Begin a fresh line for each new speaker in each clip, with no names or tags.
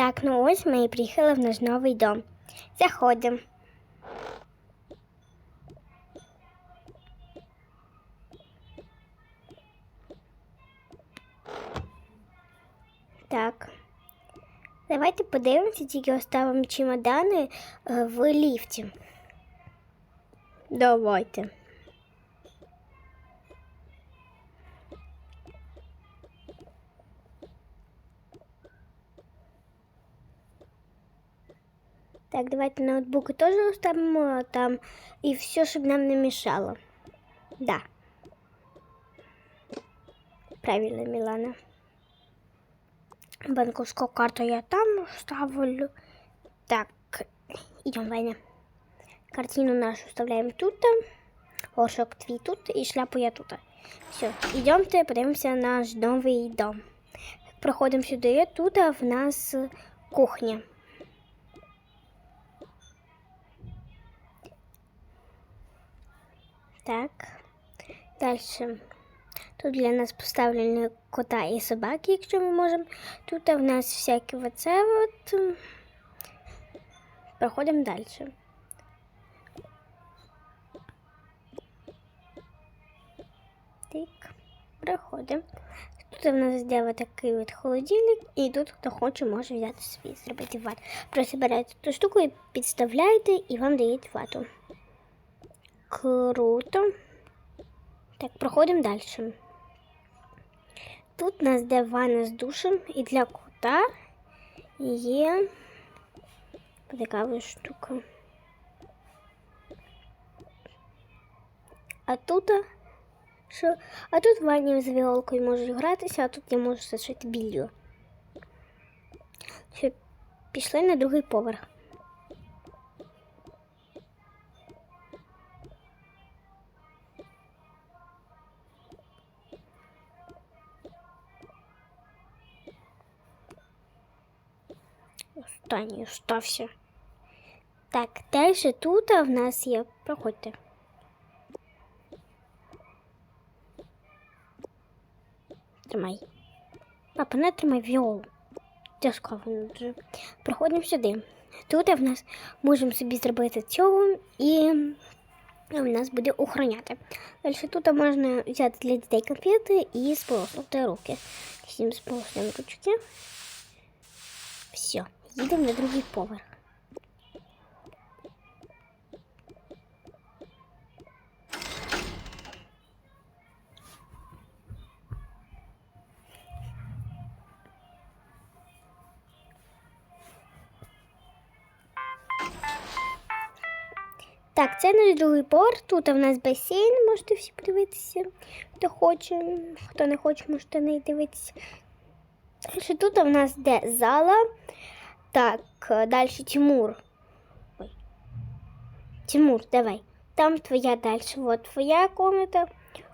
Так, ну ось ми і приїхали в наш новий дом. Заходимо. Так. Давайте подивимося, тільки оставимо чемодани е, в ліфті. Давайте. Так, давайте ноутбуки теж оставимо там і все, щоб нам не мешало. Да. Правильно, Мілана. Банковскую карту я там ставлю. Так, идем, Ваня. Картину нашу вставляем тут. Горшок твій тут і шляпу я тут. Все, йдемте, подивимося на наш новий дом. Проходимо сюди, тут в нас кухня. Так, дальше. Тут для нас поставлені кота і собаки, якщо ми можемо. Тут в нас всякі оце от. Проходимо далі. Так, проходимо. Тут в нас де такий от холодильник, і тут хто хоче, може взяти свій, зробити вату. Просто берете ту штуку і підставляєте, і вам дають вату. Круто. Так, проходимо далі. Тут у нас де ванна з душем і для кота є така штука. А тут що? А тут в ванні з віолкою можуть гратися, а тут я можу сушити. Все, пішли на другий поверх. Останній остався. Так, далі тут в нас є. Проходьте. Тримай. Папа, не тримай віолу. Тяжко воно дуже. Проходимо сюди. Тут в нас можемо собі зробити цього і в нас буде охороняти. Далі тут можна взяти для дітей конфети і сполоснути руки. Всім сполоснемо ручки. Все, їдемо на другий поверх. Так, це наш другий поверх. Тут в нас басейн, можете всі подивитися, хто хоче, хто не хоче, можете не дивитися. Тут у нас де зала. Так, далі Тимур. Ой. Тимур, давай. Там твоя далі. Вот твоя комната.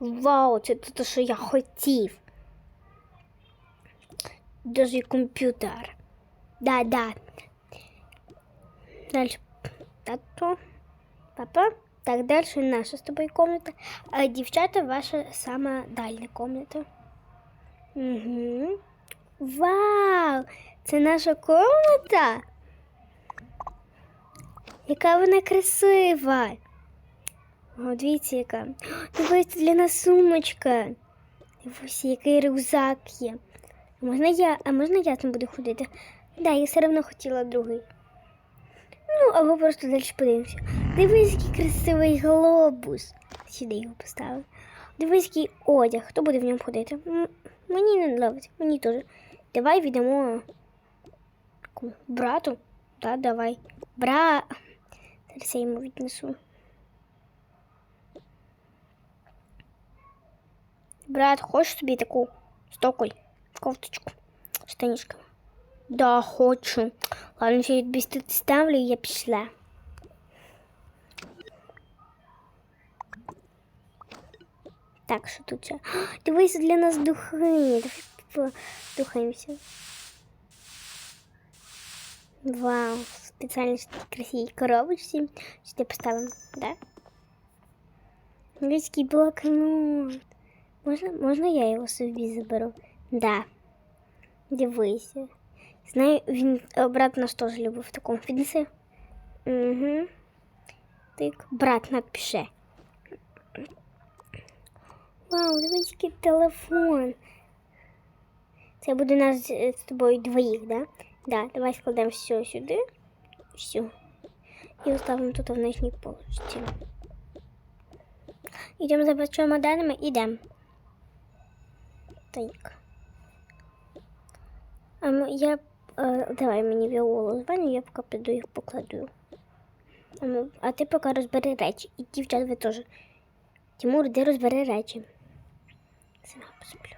Вау, це те, що я хотів. Даже комп'ютер. Да, да. Далі тато, папа. Так, далі наша з тобою комната. А дівчата, ваша сама дальня комната. Угу. Вау! Це наша комната? Яка вона красива. О, дивіться, яка. Дивись, для нас сумочка. Дивись, який рюкзак є. А можна я, а можна я там буду ходити? Да, я все одно хотіла другий. Ну, або просто далі подивимося. Дивись, який красивий глобус. Сюди його поставив. Дивись, який одяг. Хто буде в ньому ходити? Мені не подобається, мені теж. Давай віддамо кому? брату. Да, давай. Бра. Зараз я йому віднесу. Брат, хочеш собі таку з такою кофточку, штанішками? Да, хочу. Ладно, я тобі тут ставлю і я пішла. Так, що тут ще? Дивись, для нас духи. Давай подухаємося. Вау, спеціально в такій красивій коробочці. Сюди да? Людський блокнот. Можна, можна я його собі заберу? Да. Дивися. Знаю, він брат наш теж любив в такому фітнесі. Угу. Так, брат напише. Вау, який телефон. Це буде нас з тобою двоїх, да? Да, давай складемо все сюди. Все. І оставимо тут в нижній полочці. Йдемо за чемоданами, ідемо. Так. А я е, давай мені віолу званю, я поки піду їх покладу. А, ми- а ти поки розбери речі. І дівчат ви теж. Тимур, де розбери речі. Сама посплю.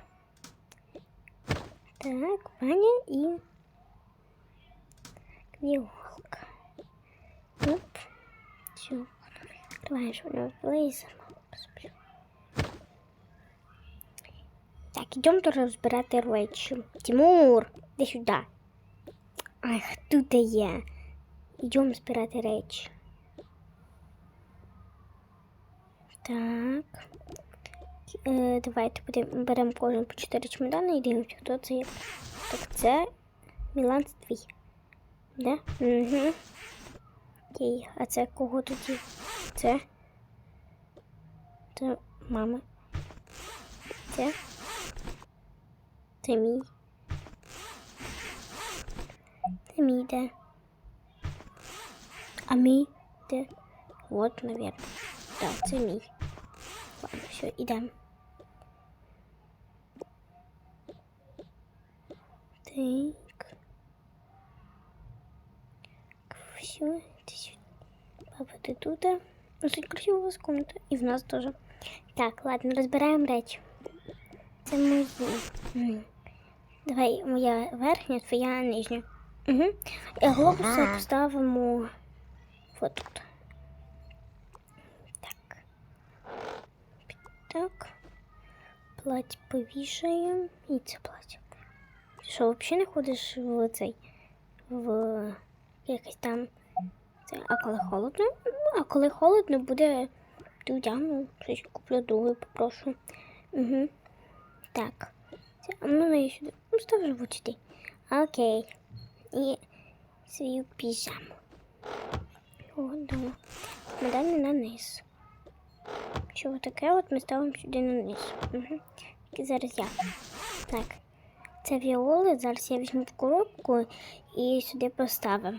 Так, Ваня і віолка. Оп. Все. Открываешь і сама посплю. Так, ідемо тут розбирати речі. Тимур, іди сюди. Ах, тут є. Йдемо збирати речі. Так. Е, давайте будемо беремо кожен по 4 чемодани і дивимося, хто це є. Так, це Мілан твій. Да? Угу. Окей, а це кого тоді? Це? Це мама. Це? Це мій. Це мій де. А мій де? Вот, наверное. Да, це мій. Ладно, все, ідемо. Так. Ти сюди. Папа, ти тут? Ну, тут красиво у вас комната. І в нас теж. Так, ладно, розбираємо речі. Це мої. Давай, моя верхня, твоя нижня. Угу. І глобуси поставимо вот тут. Так. Так. Плаття повішаємо. І це плаття. Що, взагалі не ходиш в цей в якийсь там. Це, а коли холодно? Ну, А коли холодно буде, то вдягну, щось куплю друге, попрошу. Угу. Так. А можна я сюди. Ну, став живу сюди. Окей. І свою піжаму. Дома. Медалі на низ. Що таке? От ми ставимо сюди на низ. Угу. І зараз я. Так. Це віоли. Зараз я візьму в коробку і сюди поставимо.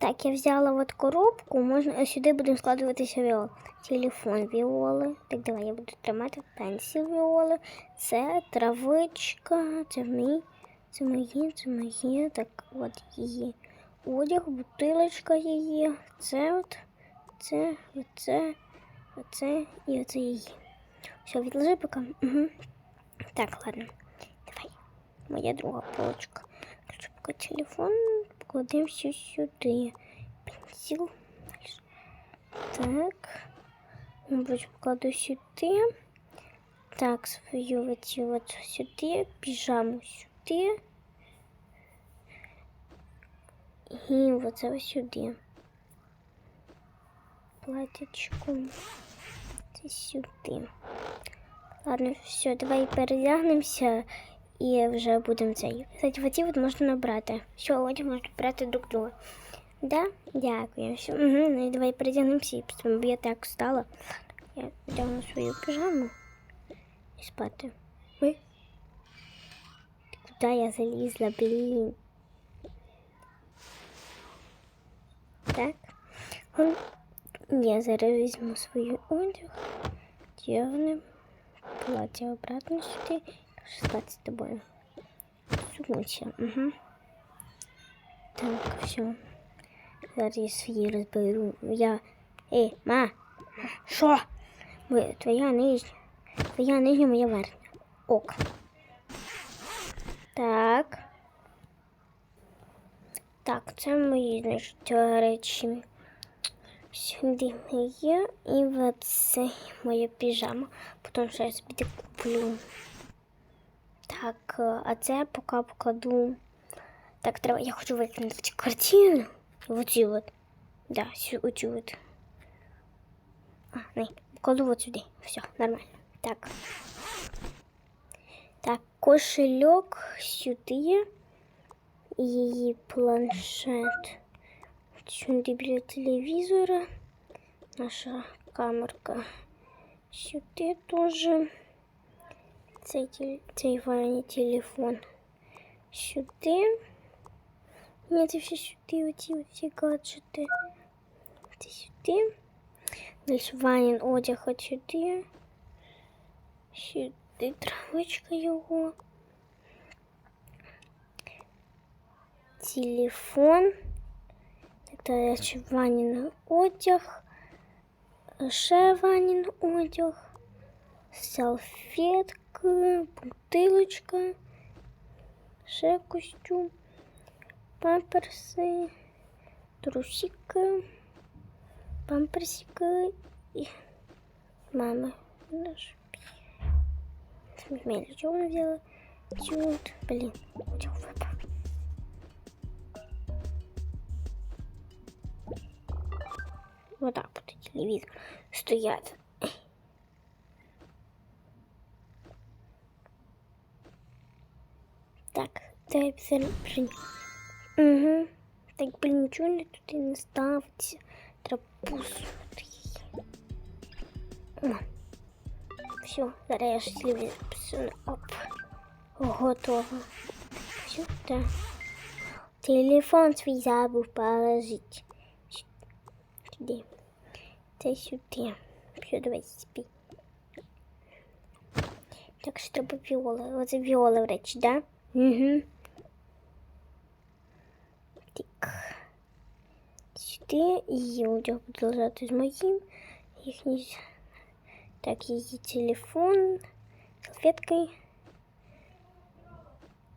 Так, я взяла от коробку, можна сюди будемо складуватися віол. Телефон віоли. Так, давай я буду тримати пенсіл віоли. Це травичка, це мій, це мої, це мої. Так, от її одяг, бутилочка її. Це от, це, оце, оце і оце її. Все, відложи поки. Угу. Так, ладно. Давай. Моя друга полочка. Короче, поки телефон покладемо все сюди. Пенсил. Так. Мабуть, покладу сюди. Так, свою оці от сюди, піжаму сюди. І оце ось сюди. Платячку. Це сюди. Ладно, все, давай передягнемося і вже будемо цей. Кстати, от можна набрати. Все, одяг можна брати друг друга. Да? Дякую. Угу. Ну і давай передягнемося бо я так встала. Я вдягну свою піжаму і спати. Ой. Куди я залізла, блін? Так. Я зараз візьму свою одяг, тягнемо плаття обратно сюди, спати з тобою. Сумуся. Угу. Так, все. Зараз я свої розберу. Я. Ей, ма! Що? Твоя нижня. Твоя нижня, моя верхня. Ок. Так. Так, це мої, значить, речі. Сюди моє і оце моя піжама. Потім ще я собі куплю. Так, е, а це поки покладу. Так, треба, я хочу викинути цю картину. Оці от. Да, сю, оці от. А, не, покладу от сюди. Все, нормально. Так. Так, кошельок сюди. І її планшет. Сюди біля телевізора. Наша камерка. Сюди теж. Цей, теле- цей Ваня телефон. Сюди. Ні, це все сюди, оці, оці гаджети. Це сюди. Далі Ванін одяг от сюди. Сюди травичка його. Телефон. Так, далі Ванін одяг. Ще Ванін одяг. Салфетка, бутилочка. Ще костюм. Памперси. Трусики. Памперсики. І мама. Наш. Смелее, чего она взяла? Тут, блин, чего выпал? Вот так вот телевизор стоят. Так, дай блин. Угу. Так, блин, ничего не тут и не ставиться. Треба посунути її. О. Все, посуну. Оп. Готово. Все, так. Телефон свій забув положити. Сюди. Це сюди. Все, давай спи. Так треба віола. Оце віола речі, да? Угу. Так. Сюди її одяг буде лежати з моїм. Їхній так, її телефон, салфетки,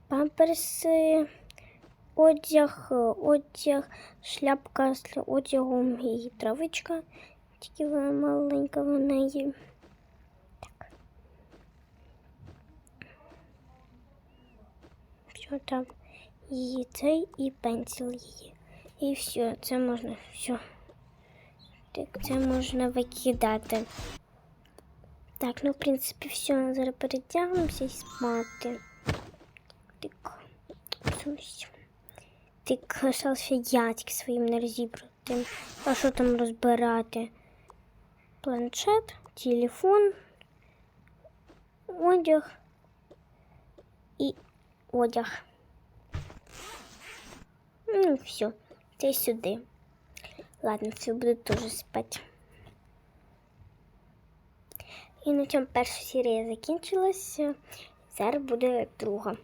памперси, одяг, одяг, шляпка з одягом і травичка. Тільки вона маленька в. Так. Що там? Її цей і пенсил її. І все, це можна все. Так, це можна викидати. Так, ну в принципі все, зараз перетягнемося і спати. Так. Так, залишився я своїм не розібрати. А що там розбирати? Планшет, телефон, одяг одяг. Ну, все, це сюди. Ладно, все, буду теж спати. І на цьому перша серія закінчилася. Зараз буде друга.